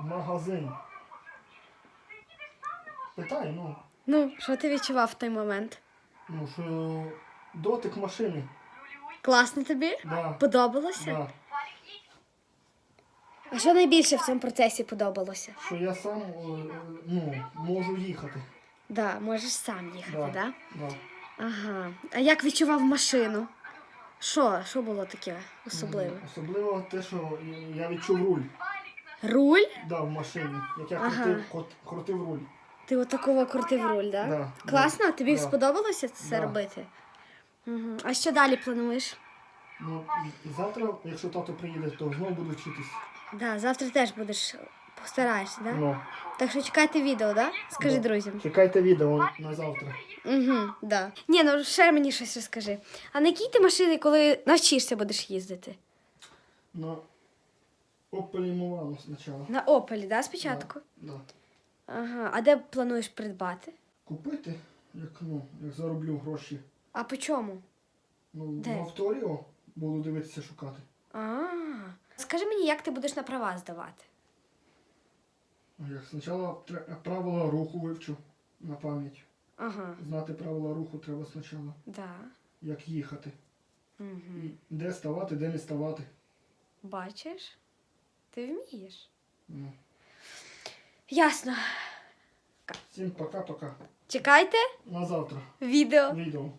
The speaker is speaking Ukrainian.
Магазин. Питай, ну. Ну, що ти відчував в той момент? Ну, що дотик машини. Класно тобі? Да. Подобалося? Да. А що найбільше в цьому процесі подобалося? Що я сам е, ну, можу їхати. Да, можеш сам їхати, да? Да. Ага. А як відчував машину? Що? Що було таке особливе? Особливо те, що я відчув руль Руль? да, в машині. Як я Ага. крутив, крут- крутив руль. Ти отакого крутив руль, да? Да, Класно? Тобі да. сподобалося це Да. робити? Угу. А що далі плануєш? Ну, і завтра, якщо тато приїде, то знову буду вчитись. Да, завтра теж будеш постараєшся, да? Ну, Так що чекайте відео, да? Скажи Да. друзям. чекайте відео на завтра. Угу, да. Ні, ну ще мені щось розкажи. А на якій ти машині, коли навчишся будеш їздити? На Opel Movano спочатку. На Опелі, да, спочатку? Да. Ага. А де плануєш придбати? Купити, як, ну, як зароблю гроші. А по чому? Ну, Де? в авторіо буду дивитися шукати. А. Скажи мені, як ти будеш на права здавати? Ну, Як спочатку тре- правила руху вивчу на пам'ять. Ага, Знати правила руху треба спочатку. да. Як їхати. Угу. Де ставати, де не ставати. Бачиш? Ти вмієш. Ну. Ясно. Всім пока-пока. Чекайте На завтра. відео. Відео.